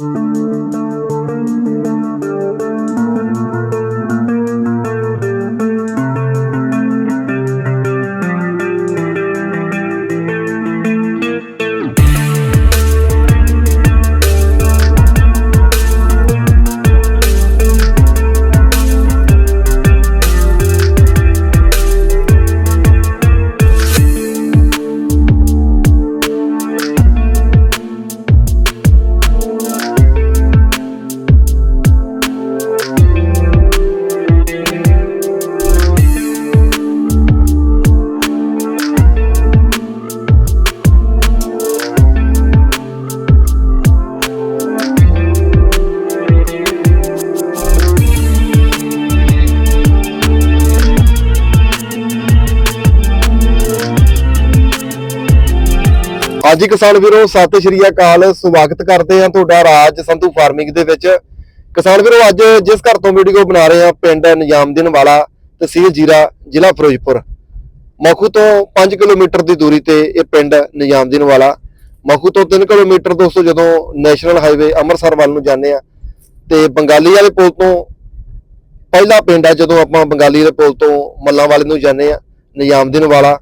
Música ਅੱਜ ਕਿਸਾਨ ਵੀਰੋ, ਸਤਿ ਸ਼੍ਰੀ ਅਕਾਲ। ਸਵਾਗਤ ਕਰਦੇ ਹਾਂ ਤੁਹਾਡਾ ਰਾਜ ਸੰਧੂ ਫਾਰਮਿੰਗ ਦੇ ਵਿੱਚ। ਕਿਸਾਨ ਵੀਰੋ, ਅੱਜ ਜਿਸ ਘਰ ਤੋਂ ਵੀਡੀਓ ਬਣਾ ਰਹੇ ਹਾਂ, ਪਿੰਡ ਨਿਜ਼ਾਮਦੀਨ ਵਾਲਾ ਤਹਿਸੀਲ ਜੀਰਾ, ਜ਼ਿਲ੍ਹਾ ਫਿਰੋਜ਼ਪੁਰ। ਮਖੂ ਤੋਂ 5 ਕਿਲੋਮੀਟਰ ਦੀ ਦੂਰੀ ਤੇ ਇਹ ਪਿੰਡ ਨਿਜ਼ਾਮਦੀਨ ਵਾਲਾ। ਮਖੂ ਤੋਂ 3 ਕਿਲੋਮੀਟਰ ਦੋਸਤੋ ਜਦੋਂ ਨੈਸ਼ਨਲ ਹਾਈਵੇ ਅੰਮ੍ਰਿਤਸਰ ਵੱਲ ਨੂੰ ਜਾਂਦੇ ਆ ਤੇ ਬੰਗਾਲੀ ਵਾਲੇ ਪੁਲ ਤੋਂ ਪਹਿਲਾ ਪਿੰਡ ਆ ਜਦੋਂ ਆਪਾਂ ਬੰਗਾਲੀ ਵਾਲੇ ਪੁਲ ਤੋਂ ਮੱਲਾਂ ਵਾਲੇ ਨੂੰ ਜਾਂਦੇ ਆ ਨਿਜ਼ਾਮਦੀਨ ਵਾਲਾ।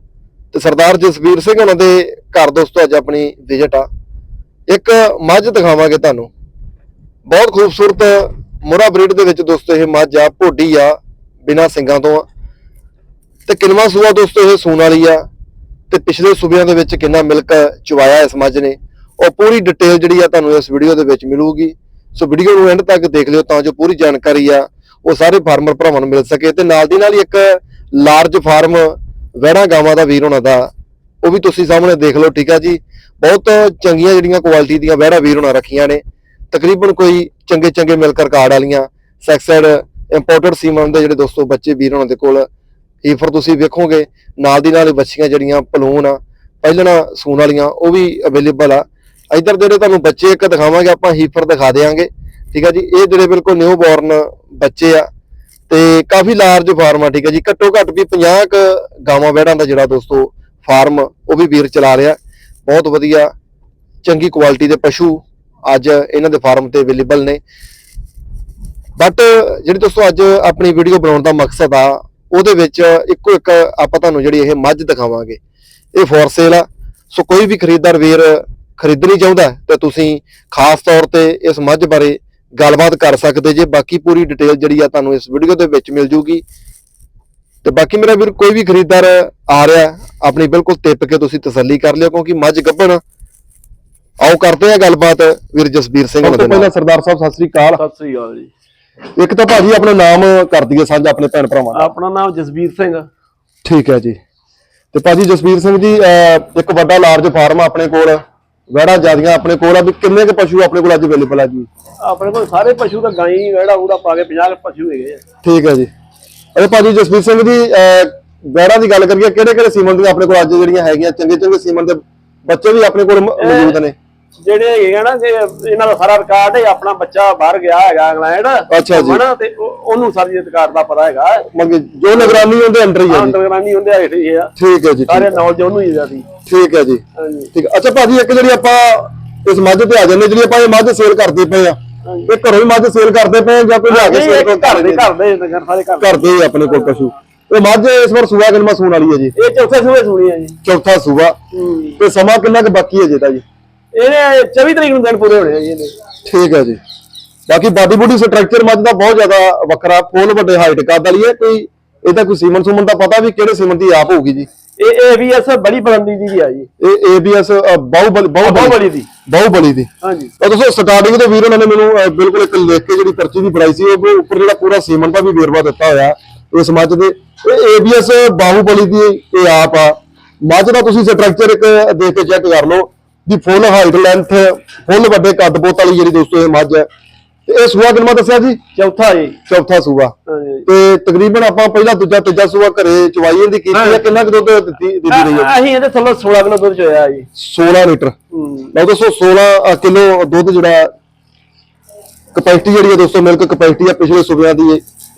ਤੇ ਸਰਦਾਰ ਜਸਵੀਰ ਸਿੰਘ ਉਹਨਾਂ ਦੇ ਘਰ ਦੋਸਤੋ ਅੱਜ ਆਪਣੀ ਵਿਜ਼ਿਟ ਆ। ਇੱਕ ਮੱਝ ਦਿਖਾਵਾਂਗੇ ਤੁਹਾਨੂੰ। ਬਹੁਤ ਖੂਬਸੂਰਤ ਮੁਰਾ ਬਰੀਡ ਦੇ ਵਿੱਚ ਦੋਸਤੋ ਇਹ ਮੱਝ ਆ, ਭੋਡੀ ਆ, ਬਿਨਾ ਸਿੰਘਾਂ ਤੋਂ ਆ। ਤੇ ਕਿੰਨਵਾਂ ਸੂਆ ਦੋਸਤੋ ਇਹ ਸੂਣ ਵਾਲੀ ਆ। ਤੇ ਪਿਛਲੇ ਸੂਬਿਆਂ ਦੇ ਵਿੱਚ ਕਿੰਨਾ ਮਿਲਕ ਚਵਾਇਆ ਇਸ ਮੱਝ ਨੇ। ਉਹ ਪੂਰੀ ਡਿਟੇਲ ਜਿਹੜੀ ਆ ਤੁਹਾਨੂੰ ਇਸ ਵੀਡੀਓ ਦੇ ਵਿੱਚ ਮਿਲੂਗੀ। ਸੋ ਵੀਡੀਓ ਨੂੰ ਐਂਡ ਤੱਕ ਦੇਖ ਲਿਓ ਤਾਂ ਜੋ ਪੂਰੀ ਜਾਣਕਾਰੀ ਆ, ਉਹ ਸਾਰੇ ਫਾਰਮਰ ਭਰਾਵਾਂ ਨੂੰ ਮਿਲ ਸਕੇ। ਤੇ ਨਾਲ ਦੀ ਨਾਲ ਹੀ ਇੱਕ ਲਾਰਜ ਫਾਰਮ ਵਹਿੜਾ ਗਾਵਾਂ ਦਾ ਵੀਰ ਹੋਣਾ ਦਾ, ਉਹ ਵੀ ਤੁਸੀਂ ਸਾਹਮਣੇ ਦੇਖ ਲਓ, ਠੀਕ ਆ ਜੀ? ਬਹੁਤ ਚੰਗੀਆਂ ਜਿਹੜੀਆਂ ਕੁਆਲਿਟੀ ਦੀਆਂ ਵਹਿੜਾ ਵੀਰ ਹੋਣਾ ਰੱਖੀਆਂ ਨੇ। ਤਕਰੀਬਨ ਕੋਈ ਚੰਗੇ ਚੰਗੇ ਮਿਲਕ ਕਾਰਡ ਵਾਲੀਆਂ ਸੈਕਸਡ ਇੰਪੋਰਟਡ ਸੀਮਨ ਦੇ ਜਿਹੜੇ ਦੋਸਤੋ ਬੱਚੇ ਵੀਰ ਹੋਣਾ ਦੇ ਕੋਲ ਹੀਫਰ ਤੁਸੀਂ ਵੇਖੋਗੇ, ਨਾਲ ਦੀ ਨਾਲ ਹੀ ਬੱਚੀਆਂ ਜਿਹੜੀਆਂ ਪਲੂਨ ਆ, ਪਹਿਲਣਾ ਸੂਣ ਵਾਲੀਆਂ, ਉਹ ਵੀ ਅਵੇਲੇਬਲ ਆ। ਇਧਰ ਜਿਹੜੇ ਤੁਹਾਨੂੰ ਬੱਚੇ ਇੱਕ ਦਿਖਾਵਾਂਗੇ, ਆਪਾਂ ਹੀਫਰ ਦਿਖਾ ਦੇਵਾਂਗੇ ਠੀਕ ਆ ਜੀ? ਇਹ ਜਿਹੜੇ ਬਿਲਕੁਲ ਨਿਊ ਬੋਰਨ ਬੱਚੇ ਆ ਤੇ ਕਾਫੀ ਲਾਰਜ ਫਾਰਮ ਆ, ਠੀਕ ਹੈ ਜੀ। ਘੱਟੋ ਘੱਟ ਵੀ 50 ਕ ਗਾਵਾਂ ਵਹਿੜਾਂ ਦਾ ਜਿਹੜਾ ਦੋਸਤੋ ਫਾਰਮ ਉਹ ਵੀ ਵੀਰ ਚਲਾ ਰਿਹਾ। ਬਹੁਤ ਵਧੀਆ, ਚੰਗੀ ਕੁਆਲਿਟੀ ਦੇ ਪਸ਼ੂ ਅੱਜ ਇਹਨਾਂ ਦੇ ਫਾਰਮ ਤੇ ਅਵੇਲੇਬਲ ਨੇ। ਬਟ ਜਿਹੜੀ ਦੋਸਤੋ ਅੱਜ ਆਪਣੀ ਵੀਡੀਓ ਬਣਾਉਣ ਦਾ ਮਕਸਦ ਆ, ਉਹਦੇ ਵਿੱਚ ਇੱਕੋ ਇੱਕ ਆਪਾਂ ਤੁਹਾਨੂੰ ਜਿਹੜੀ ਇਹ ਮੱਝ ਦਿਖਾਵਾਂਗੇ। ਇਹ ਫੋਰ ਸੇਲ ਆ। ਸੋ ਕੋਈ ਵੀ ਖਰੀਦਦਾਰ ਵੀਰ ਖਰੀਦਣੀ ਚਾਹੁੰਦਾ ਹੈ, ਤੇ ਤੁਸੀਂ ਖਾਸ ਤੌਰ ਤੇ ਇਸ ਮੱਝ ਬਾਰੇ ਗੱਲਬਾਤ ਕਰ ਸਕਦੇ ਜੇ। ਬਾਕੀ ਪੂਰੀ ਡਿਟੇਲ ਜਿਹੜੀ ਆ ਤੁਹਾਨੂੰ ਇਸ ਵੀਡੀਓ ਦੇ ਵਿੱਚ ਮਿਲ ਜੂਗੀ। ਤੇ ਬਾਕੀ ਮੇਰਾ ਵੀਰ ਕੋਈ ਵੀ ਖਰੀਦਦਾਰ ਆ ਰਿਹਾ ਆਪਣੀ ਬਿਲਕੁਲ ਟਿੱਪ ਕੇ ਤੁਸੀਂ ਤਸੱਲੀ ਕਰ ਲਿਓ ਕਿਉਂਕਿ ਮੱਝ ਗੱਭਣ। ਆਓ ਕਰਦੇ ਆ ਗੱਲਬਾਤ ਵੀਰ ਜਸਬੀਰ ਸਿੰਘ ਨਾਲ। ਪਹਿਲਾਂ ਸਰਦਾਰ ਸਾਹਿਬ ਸਤਿ ਸ੍ਰੀ ਅਕਾਲ। ਸਤਿ ਸ੍ਰੀ ਅਕਾਲ ਜੀ। ਇੱਕ ਤਾਂ ਭਾਜੀ ਆਪਣਾ ਨਾਮ ਕਰ ਦਈਏ ਸਾਂਝਾ ਆਪਣੇ ਭੈਣ ਭਰਾਵਾਂ ਦਾ। ਆਪਣਾ ਨਾਮ ਜਸਵੀਰ ਸਿੰਘ ਠੀਕ ਹੈ ਜੀ। ਤੇ ਭਾਜੀ ਜਸਵੀਰ ਸਿੰਘ ਜੀ ਇੱਕ ਵੱਡਾ ਲਾਰਜ ਫਾਰਮ ਆ ਆਪਣੇ ਕੋਲ। ਵਹਿੜਾ ਜਿਆਦੀਆਂ ਆਪਣੇ ਕੋਲ ਆ ਵੀ ਕਿੰਨੇ ਕੁ ਪਸ਼ੂ ਆਪਣੇ ਕੋਲ ਅੱਜ ਅਵੇਲੇਬਲ ਆ ਜੀ? ਆਪਣੇ ਕੋਲ ਸਾਰੇ ਪਸ਼ੂ ਤਾਂ ਗਾਈ ਵੜਾ ਉਹਦਾ ਪਾ ਕੇ 50 ਕੁ ਪਸ਼ੂ ਹੈਗੇ ਆ। ਠੀਕ ਹੈ ਜੀ। ਅਰੇ ਭਾਜੀ ਜਸਵੀਰ ਸਿੰਘ ਜੀ ਅਹ, ਵਹਿੜਾ ਦੀ ਗੱਲ ਕਰੀਏ ਕਿਹੜੇ ਕਿਹੜੇ ਸੀਮਨ ਦੀਆਂ ਆਪਣੇ ਕੋਲ ਅੱਜ ਜਿਹੜੀਆਂ ਹੈਗੀਆਂ? ਚੰਗੇ ਚੰਗੇ ਸੀਮਨ ਦੇ ਬੱਚੇ ਵੀ ਆਪਣੇ ਕੋਲ ਮੌਜੂਦ ਨੇ। ਜਿਹੜੇ ਹੈਗੇ ਆ ਨਾ ਇਹਨਾਂ ਦਾ ਸਾਰਾ ਰਿਕਾਰਡ ਹੈ ਆਪਣਾ ਬੱਚਾ ਬਾਹਰ ਗਿਆ ਹੈਗਾ ਇੰਗਲੈਂਡ। ਅੱਛਾ ਜੀ। ਹਨਾ ਤੇ ਉਹ- ਉਹਨੂੰ ਸਾਰੀ ਰਿਕਾਰਡ ਦਾ ਪਤਾ ਹੈਗਾ। ਜੋ ਨਿਗਰਾਨੀ ਉਹਦੇ ਅੰਡਰ ਹੀ ਹੈ ਜੀ। ਅੰਡਰਗਰਾਉਂਡ ਹੁੰਦੇ ਆ ਇਹ ਆ। ਠੀਕ ਹੈ ਜੀ ਸਾਰੇ ਨੌਲੇਜ ਉਹਨੂੰ ਹੀ ਜਾਂਦੀ ਠੀਕ ਹੈ ਜੀ। ਹਾਂਜੀ। ਠੀਕ ਹੈ। ਅੱਛਾ ਭਾਜੀ ਇੱਕ ਜਿਹੜੀ ਆਪਾਂ ਇਸ ਮੱਝ ਤੇ ਆ ਜਾਂਦੇ ਜਿਹੜੀ ਆਪਾਂ ਇਹ ਮੱਝ ਸੇਲ ਕਰਦੇ ਪਏ ਆ ਇਹ ਘਰੋਂ ਹੀ ਮੱਝ ਸੇਲ ਕਰਦੇ ਪਏ ਆ ਜਾਂ ਕੋਈ ਲਿਆ ਕੇ ਸੇਲ ਇਹ ਘਰ ਦੇ ਘਰ ਦੇ ਨਗਰ ਸਾਰੇ ਘਰ ਦੇ। ਕਰਦੇ ਹੀ ਆਪਣੇ ਕੋਲ ਪਸ਼ੂ। ਇਹ ਮੱਝ ਇਸ ਵਾਰ ਸੂਆ ਕਿੰਨਾ ਸੂਣ ਵਾਲੀ ਹੈ ਜੀ? ਇਹ ਚੌਥੇ ਸੂਏ ਸੁਣੀ ਆ ਜੀ। ਚੌਥਾ ਸੂਆ। ਤੇ ਸਮਾਂ ਕਿੰਨਾ ਕੁ ਬਾਕੀ ਹੈ ਜੀ ਦਾ ਜੀ? ਇਹਨੇ 24 ਤਰੀਕ ਨੂੰ ਦਿਨ ਪੂਰੇ ਹੋਣੇ ਆ ਜੀ ਇਹਦੇ। ਠੀਕ ਹੈ ਜੀ। ਬਾਕੀ ਬਾਡੀ ਬੂਡੀ ਸਟਰਕਚਰ ਮੱਝ ਦਾ ਬਹੁਤ ਜ਼ਿਆਦਾ ਵੱਖਰਾ ਫੁੱਲ ਵੱਡੇ ਹਾਈਟ ਕੱਦ ਵਾਲੀ ਹੈ ਕੋਈ ਇਹਦਾ ਕੋਈ ਸੀਮਨ ਸੁਮਨ ਦਾ ਪਤਾ ਵੀ ਕਿਹੜੇ ਸੀਮਨ ਦੀ ਆਪ ਹੋਊਗੀ ਜੀ? ਇਹ ਏਬੀਐਸ ਬੜੀ ਬਲੰਦੀ ਦੀ ਵੀ ਆ ਜੀ। ਇਹ ABS ਬਾਹੂਬਲੀ ਬਾਹੂਬਲੀ ਦੀ। ਬਾਹੂਬਲੀ ਦੀ। ਹਾਂਜੀ। ਤਾਂ ਦੋਸਤੋ ਸਟਾਰਟਿੰਗ ਤੋਂ ਵੀਰ ਉਹਨਾਂ ਨੇ ਮੈਨੂੰ ਬਿਲਕੁਲ ਇੱਕ ਲਿਖ ਕੇ ਜਿਹੜੀ ਪਰਚੀ ਵੀ ਫੜਾਈ ਸੀ ਉਹ ਉੱਪਰ ਜਿਹੜਾ ਪੂਰਾ ਸੀਮਨ ਦਾ ਵੀ ਵੇਰਵਾ ਦਿੱਤਾ ਹੋਇਆ ਇਸ ਮੱਝ ਦੇ। ਇਹ ABS ਬਾਹੂਬਲੀ ਦੀ ਇਹ ਆਪ ਆ। ਮੱਝ ਦਾ ਤੁਸੀਂ ਸਟਰਕਚਰ ਇੱਕ ਦੇਖ ਕੇ ਚੈੱਕ ਕਰ ਲਓ। ਦੀ ਫੁੱਲ ਹਾਈਟ ਲੈਂਥ ਫੁੱਲ ਵੱਡੇ ਕੱਦ ਬੋਤ ਵਾਲੀ ਜਿਹੜੀ ਦੋਸਤੋ ਇਹ ਮੱਝ ਹੈ ਤੇ ਇਹ ਸੂਆ ਕਿੰਨਾ ਦੱਸਿਆ ਜੀ? ਚੌਥਾ ਜੀ। ਚੌਥਾ ਸੂਆ। ਹਾਂਜੀ। ਤੇ ਤਕਰੀਬਨ ਆਪਾਂ ਪਹਿਲਾ ਦੂਜਾ ਤੀਜਾ ਸੂਆ ਘਰੇ ਚਵਾਈ ਦੀ ਕੀਤੀ ਹੈ ਕਿੰਨਾ ਕੁ ਦੁੱਧ ਦਿੱਤੀ ਦਿੱਤੀ ਰਹੀ ਹੈ? ਅਸੀਂ ਇਹਦੇ ਥੱਲੇ 16 ਕਿਲੋ ਦੁੱਧ ਚੋਇਆ ਜੀ। 16 ਲੀਟਰ। ਲਓ ਦੋਸਤੋ 16 ਕਿਲੋ ਦੁੱਧ ਜਿਹੜਾ ਕਪੈਸਿਟੀ ਜਿਹੜੀ ਹੈ ਦੋਸਤੋ ਮਿਲਕ ਕਪੈਸਿਟੀ ਆ ਪਿਛਲੇ ਸੂਬਿਆਂ ਦੀ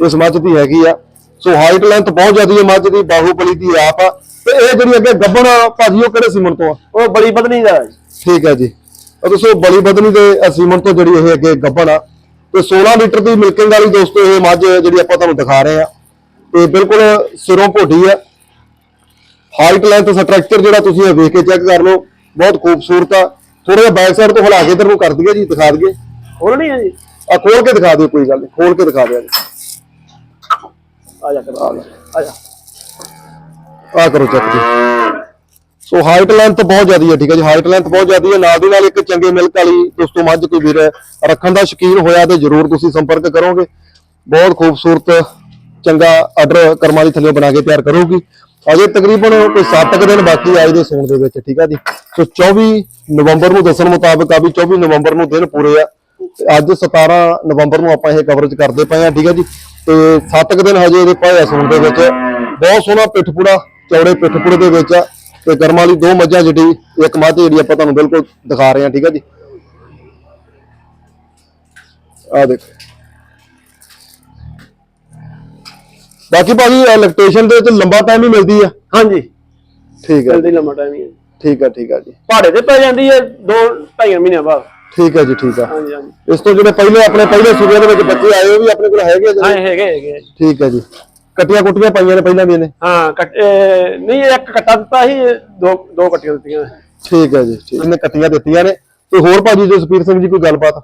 ਇਸ ਮੱਝ ਦੀ ਹੈਗੀ ਆ। ਸੋ ਹਾਈਟ ਲੈਂਥ ਬਹੁਤ ਜ਼ਿਆਦੀ ਹੈ ਮੱਝ ਦੀ ਬਾਹੂਬਲੀ ਦੀ ਆਪ। ਆ ਤੇ ਇਹ ਜਿਹੜੀ ਅੱਗੇ ਗੱਬਣ ਭਾਜੀ ਉਹ ਕਿਹੜੇ ਸੀਮਨ ਤੋਂ ਆ? ਉਹ ਬੜੀ ਬਦਨੀ ਦਾ। ਠੀਕ ਹੈ ਜੀ। ਉਹ ਦੋਸਤੋ ਬਲੀ ਬਦਨੀ ਦੇ ਸੀਮਨ ਤੋਂ ਜਿਹੜੀ ਇਹ ਅੱਗੇ ਗੱਭਣ ਆ ਤੇ 16 ਲੀਟਰ ਦੀ ਮਿਲਕਿੰਗ ਵਾਲੀ ਦੋਸਤੋ ਇਹ ਮੱਝ ਜਿਹੜੀ ਆਪਾਂ ਤੁਹਾਨੂੰ ਦਿਖਾ ਰਹੇ ਆ ਤੇ ਬਿਲਕੁਲ ਸਿਰੋਂ ਭੋਡੀ ਆ ਹਾਈਟ ਲੈਂਥ ਸਟਰਕਚਰ ਜਿਹੜਾ ਤੁਸੀਂ ਇਹ ਵੇਖ ਕੇ ਚੈੱਕ ਕਰ ਲਓ ਬਹੁਤ ਖੂਬਸੂਰਤ ਆ। ਥੋੜਾ ਜਿਹਾ ਬੈਕ ਸਾਈਡ ਤੋਂ ਹਿਲਾ ਕੇ ਇਧਰ ਨੂੰ ਕਰ ਦਈਏ ਜੀ ਦਿਖਾ ਦਈਏ। ਹੋਰ ਨਹੀਂ ਹੈ ਜੀ? ਆ ਖੋਲ ਕੇ ਦਿਖਾ ਦਿਓ ਕੋਈ ਗੱਲ ਨਹੀਂ ਖੋਲ ਕੇ ਦਿਖਾ ਦਿਓ ਜੀ। ਆ ਜਾ ਕਰ। ਆ ਜਾ। ਆ ਕਰੋ ਚੈੱਕ ਜੀ। ਸੋ ਹਾਈਟ ਲੈਂਥ ਬਹੁਤ ਜ਼ਿਆਦੀ ਹੈ, ਠੀਕ ਹੈ ਜੀ ਹਾਈਟ ਲੈਂਥ ਬਹੁਤ ਜ਼ਿਆਦੀ ਹੈ, ਨਾਲ ਦੀ ਨਾਲ ਇੱਕ ਚੰਗੇ ਮਿਲਕ ਵਾਲੀ ਦੋਸਤੋ ਮੱਝ ਕੋਈ ਵੀਰ ਰੱਖਣ ਦਾ ਸ਼ੌਕੀਨ ਹੋਇਆ ਤੇ ਜਰੂਰ ਤੁਸੀਂ ਸੰਪਰਕ ਕਰੋਗੇ। ਬਹੁਤ ਖੂਬਸੂਰਤ, ਚੰਗਾ ਆਰਡਰ ਕਰਮਾਂ ਦੀ ਥੱਲੇ ਬਣਾ ਕੇ ਤਿਆਰ ਕਰੋਗੀ। ਅਜੇ ਤਕਰੀਬਨ ਕੋਈ 7 ਦਿਨ ਬਾਕੀ ਆਏ ਦੇ ਸੌਣ ਦੇ ਵਿੱਚ, ਠੀਕ ਆ ਜੀ। ਸੋ 24 ਨਵੰਬਰ ਨੂੰ ਦੱਸਣ ਮੁਤਾਬਕ ਆ ਵੀ 24 ਨਵੰਬਰ ਨੂੰ ਦਿਨ ਪੂਰੇ ਆ। ਤੇ ਅੱਜ 17 ਨਵੰਬਰ ਨੂੰ ਆਪਾਂ ਇਹ ਕਵਰੇਜ ਕਰਦੇ ਪਏ ਆ ਠੀਕ ਆ ਜੀ। ਤੇ 7 ਦਿਨ ਹਜੇ ਇਹਦੇ ਪਏ ਆ ਸੌਣ ਦੇ ਵਿੱਚ। ਬਹੁਤ ਸੋਹਣਾ ਪਿੱਠਪੂੜਾ, ਚੌੜੇ ਪਿੱਠਪੂੜੇ ਦੇ ਵਿੱਚ ਆ। ਤੇ ਕਰਮਾਂ ਵਾਲੀ ਦੋ ਮੱਝਾਂ ਜਿਹੜੀ ਇੱਕ ਮੱਝ ਜਿਹੜੀ ਆਪਾਂ ਤੁਹਾਨੂੰ ਬਿਲਕੁਲ ਦਿਖਾ ਰਹੇ ਆ ਠੀਕ ਆ ਜੀ। ਆ ਦੇਖੋ। ਬਾਕੀ ਭਾਜੀ ਇਲੈਕਟ੍ਰੀਸ਼ੀਅਨ ਦੇ ਵਿੱਚ ਲੰਬਾ ਟਾਈਮ ਹੀ ਮਿਲਦੀ ਆ। ਹਾਂਜੀ। ਠੀਕ ਹੈ। ਜਲਦੀ ਲੰਮਾ ਟਾਈਮ ਹੀ ਹੈ। ਠੀਕ ਹੈ ਠੀਕ ਹੈ ਜੀ। ਪਹਾੜੇ ਤੇ ਪੈ ਜਾਂਦੀ ਹੈ ਦੋ ਢਾਈ ਮਹੀਨਿਆਂ ਬਾਅਦ। ਠੀਕ ਹੈ ਜੀ ਠੀਕ ਹੈ। ਹਾਂਜੀ ਹਾਂਜੀ। ਇਸ ਤੋਂ ਜਿਹੜੇ ਪਹਿਲੇ ਆਪਣੇ ਪਹਿਲੇ ਸੂਬਿਆਂ ਦੇ ਵਿੱਚ ਬੱਚੇ ਆਏ ਉਹ ਵੀ ਆਪਣੇ ਕੋਲ ਹੈਗੇ ਆ ਹਾਂ ਜਿਹੜੇ? ਹੈਗੇ ਹੈਗੇ ਠੀਕ ਹੈ ਜੀ। ਕੱਟੀਆਂ ਕੁੱਟੀਆਂ ਪਾਈਆਂ ਨੇ ਪਹਿਲਾਂ ਵੀ ਇਹਨੇ। ਹਾਂ ਕੱਟ ਇਹ ਨਹੀਂ ਇੱਕ ਕੱਟਾ ਦਿੱਤਾ ਸੀ ਇਹ ਦੋ ਦੋ ਕੱਟੀਆਂ ਦਿੱਤੀਆਂ ਠੀਕ ਹੈ ਜੀ ਠੀਕ। ਇਹਨੇ ਕੱਟੀਆਂ ਦਿੱਤੀਆਂ ਨੇ। ਤੇ ਹੋਰ ਭਾਜੀ ਜਸਪੀਰ ਸਿੰਘ ਜੀ ਕੋਈ ਗੱਲਬਾਤ?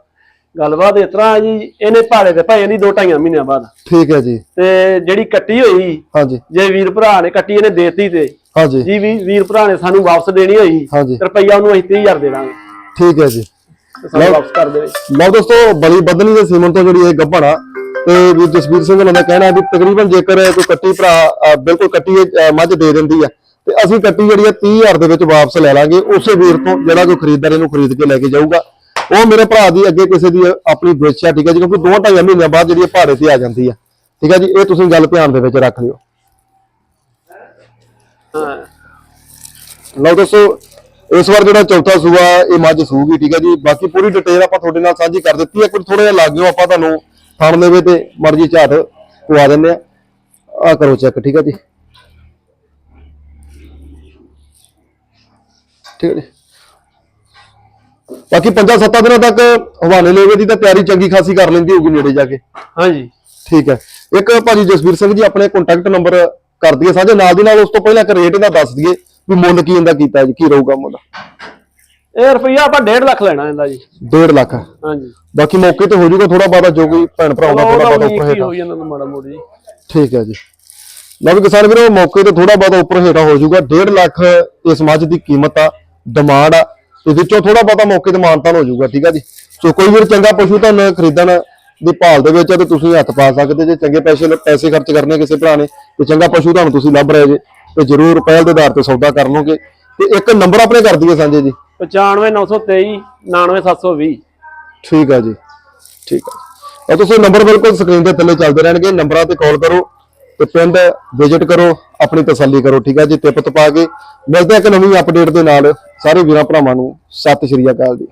ਗੱਲਬਾਤ ਇਸ ਤਰ੍ਹਾਂ ਜੀ ਇਹਨੇ ਪਹਾੜੇ ਤੇ ਪੈ ਜਾਂਦੀ ਦੋ ਢਾਈਆਂ ਮਹੀਨਿਆਂ ਬਾਅਦ। ਠੀਕ ਹੈ ਜੀ। ਤੇ ਜਿਹੜੀ ਕੱਟੀ ਹੋਈ ਹਾਂਜੀ। ਜੇ ਵੀਰ ਭਰਾ ਨੇ ਕੱਟੀ ਇਹਨੇ ਦੇਤੀ ਤੇ। ਹਾਂਜੀ। ਜੀ ਵੀ ਵੀਰ ਭਰਾ ਨੇ ਸਾਨੂੰ ਵਾਪਸ ਦੇਣੀ ਹੋਈ ਹਾਂਜੀ। ਰੁਪਈਆ ਉਹਨੂੰ ਅਸੀਂ 30000 ਦੇ ਦਾਂਗੇ। ਠੀਕ ਹੈ ਜੀ। ਤੇ ਸਾਨੂੰ ਵਾਪਸ ਕਰ ਦੇਵੇ। ਲਓ ਦੋਸਤੋ ਬਲੀ ਬੱਦਨੀ ਦੇ ਸੀਮਨ ਤੋਂ ਜਿਹੜੀ ਇਹ ਗੱਭਣ ਆ ਤੇ ਵੀ ਜਸਵੀਰ ਸਿੰਘ ਉਹਨਾਂ ਦਾ ਕਹਿਣਾ ਵੀ ਤਕਰੀਬਨ ਜੇਕਰ ਕੋਈ ਕੱਟੀ ਭਰਾ ਬਿਲਕੁਲ ਕੱਟੀ ਮੱਝ ਦੇ ਦਿੰਦੀ ਆ, ਤੇ ਅਸੀਂ ਕੱਟੀ ਜਿਹੜੀ ਆ 30000 ਦੇ ਵਿੱਚ ਵਾਪਸ ਲੈ ਲਾਂਗੇ, ਉਸੇ ਵੀਰ ਤੋਂ ਜਿਹੜਾ ਕੋਈ ਖਰੀਦਦਾਰ ਇਹਨੂੰ ਖਰੀਦ ਕੇ ਲੈ ਕੇ ਜਾਊਗਾ। ਉਹ ਮੇਰੇ ਭਰਾ ਦੀ ਅੱਗੇ ਕਿਸੇ ਦੀ ਆਪਣੀ ਬ੍ਰਿਚ ਠੀਕ ਹੈ ਜੀ, ਕਿਉਂਕਿ ਦੋ ਢਾਈ ਮਹੀਨਿਆਂ ਬਾਅਦ ਜਿਹੜੀ ਭਾੜੇ ਤੇ ਆ ਜਾਂਦੀ ਆ। ਠੀਕ ਹੈ ਜੀ, ਇਹ ਤੁਸੀਂ ਗੱਲ ਧਿਆਨ ਦੇ ਵਿੱਚ ਰੱਖ ਲਿਓ। ਹਾਂ ਲਓ ਦੋਸਤੋ, ਇਸ ਵਾਰ ਜਿਹੜਾ ਚੌਥਾ ਸੂਆ, ਇਹ ਮੱਝ ਸੂਗੀ, ਠੀਕ ਹੈ ਜੀ। ਬਾਕੀ ਪੂਰੀ ਡਿਟੇਲ ਆਪਾਂ ਤੁਹਾਡੇ ਨਾਲ ਸਾਂਝੀ ਕਰ ਦਿੱਤੀ ਹੈ ਕੋਈ ਥੋੜਾ ਜਿਹਾ ਲੱਗ ਗਿਓ ਆਪਾਂ ਤੁਹਾਨੂੰ ਥਣ ਦੇਵੇ ਤੇ ਮਰਜ਼ੀ ਝਾਟ ਪਵਾ ਦਿੰਦੇ ਆ। ਆ ਕਰੋ ਚੈੱਕ ਠੀਕ ਹੈ ਜੀ? ਠੀਕ ਹੈ ਜੀ। ਬਾਕੀ 5-7 ਦਿਨਾਂ ਤੱਕ ਹਵਾਲੇ ਲੈਵੇ ਦੀ ਤਾਂ ਤਿਆਰੀ ਚੰਗੀ ਖਾਸੀ ਕਰ ਲੈਂਦੀ ਹੋਊਗੀ ਨੇੜੇ ਜਾ ਕੇ। ਹਾਂਜੀ। ਠੀਕ ਹੈ ਇੱਕ ਭਾਜੀ ਜਸਵੀਰ ਸਿੰਘ ਜੀ ਆਪਣੇ ਕੰਟੈਕਟ ਨੰਬਰ ਕਰ ਦਈਏ ਸਾਂਝੇ ਨਾਲ ਦੀ ਨਾਲ ਉਸ ਤੋਂ ਪਹਿਲਾਂ ਇੱਕ ਰੇਟ ਇਹਦਾ ਦੱਸ ਦਈਏ ਵੀ ਮੁੱਲ ਕੀ ਇਹਦਾ ਕੀਤਾ ਜੀ ਕੀ ਰਹੂਗਾ ਮੁੱਲ। ਇਹ ਰੁਪਈਆ ਆਪਾਂ 1.5 ਲੱਖ ਲੈਣਾ ਇਹਦਾ ਜੀ। 1.5 ਲੱਖ। ਹਾਂਜੀ। ਬਾਕੀ ਮੌਕੇ ਤੇ ਹੋ ਜਾਊਗਾ ਥੋੜਾ ਬਾਦਾ ਜੋ ਕੋਈ ਭੈਣ ਭਰਾ ਦਾ ਥੋੜਾ ਬਾਦਾ ਉੱਪਰ ਹੇਠਾਂ। ਹੋਈ ਜਾਂਦਾ ਮਾੜਾ ਮੋੜ ਜੀ। ਠੀਕ ਹੈ ਜੀ। ਲਓ ਵੀ ਕਿਸਾਨ ਵੀਰੋ ਮੌਕੇ ਤੇ ਥੋੜਾ ਬਾਦਾ ਉੱਪਰ ਹੇਠਾਂ ਹੋ ਜਾਊਗਾ 1.5 ਲੱਖ ਇਸ ਮੱਝ ਦੀ ਕੀਮਤ ਆ ਡਿਮਾਂਡ ਆ। ਤੇ ਵਿੱਚੋਂ ਥੋੜਾ ਬਾਦਾ ਮੌਕੇ ਤੇ ਮਾਨਤਾਨ ਹੋ ਜਾਊਗਾ ਠੀਕ ਆ ਜੀ। ਸੋ ਕੋਈ ਵੀਰ ਚੰਗਾ ਪਸ਼ੂ ਤੁਹਾਨੂੰ ਖਰੀਦਣ ਦੀ ਭਾਲ ਦੇ ਵਿੱਚ ਆ ਤੇ ਤੁਸੀਂ ਹੱਥ ਪਾ ਸਕਦੇ ਜੇ। ਚੰਗੇ ਪੈਸੇ ਪੈਸੇ ਖਰਚ ਕਰਨੇ ਕਿਸੇ ਭਰਾ ਨੇ ਤੇ ਚੰਗਾ ਪਸ਼ੂ ਤੁਹਾਨੂੰ ਤੁਸੀਂ ਲੱਭ ਰਹੇ ਜੇ ਤੇ ਜਰੂਰ ਪਹਿਲ ਦੇ ਆਧਾਰ ਤੇ ਸੌਦਾ ਕਰ ਲਓਗੇ। ਤੇ ਇੱਕ ਨੰਬਰ ਆਪਣੇ ਕਰ ਦਈਏ ਸਾਂਝੇ ਜੀ। 95923 99720 ਠੀਕ ਆ ਜੀ, ਠੀਕ ਆ। ਇਹ ਤੁਸੀਂ ਨੰਬਰ ਬਿਲਕੁਲ ਸਕਰੀਨ ਦੇ ਥੱਲੇ ਚੱਲਦੇ ਰਹਿਣਗੇ, ਨੰਬਰਾਂ ਤੇ ਕਾਲ ਕਰੋ ਤੇ ਪਿੰਡ ਵਿਜ਼ਿਟ ਕਰੋ, ਆਪਣੀ ਤਸੱਲੀ ਕਰੋ, ਠੀਕ ਆ ਜੀ ਟਿਪ ਪਾ ਕੇ ਮਿਲਦੇ ਆ ਇੱਕ ਨਵੀਂ ਅਪਡੇਟ ਦੇ ਨਾਲ। ਸਾਰੇ ਵੀਰਾਂ ਭਰਾਵਾਂ ਨੂੰ ਸਤਿ ਸ਼੍ਰੀ ਅਕਾਲ ਜੀ।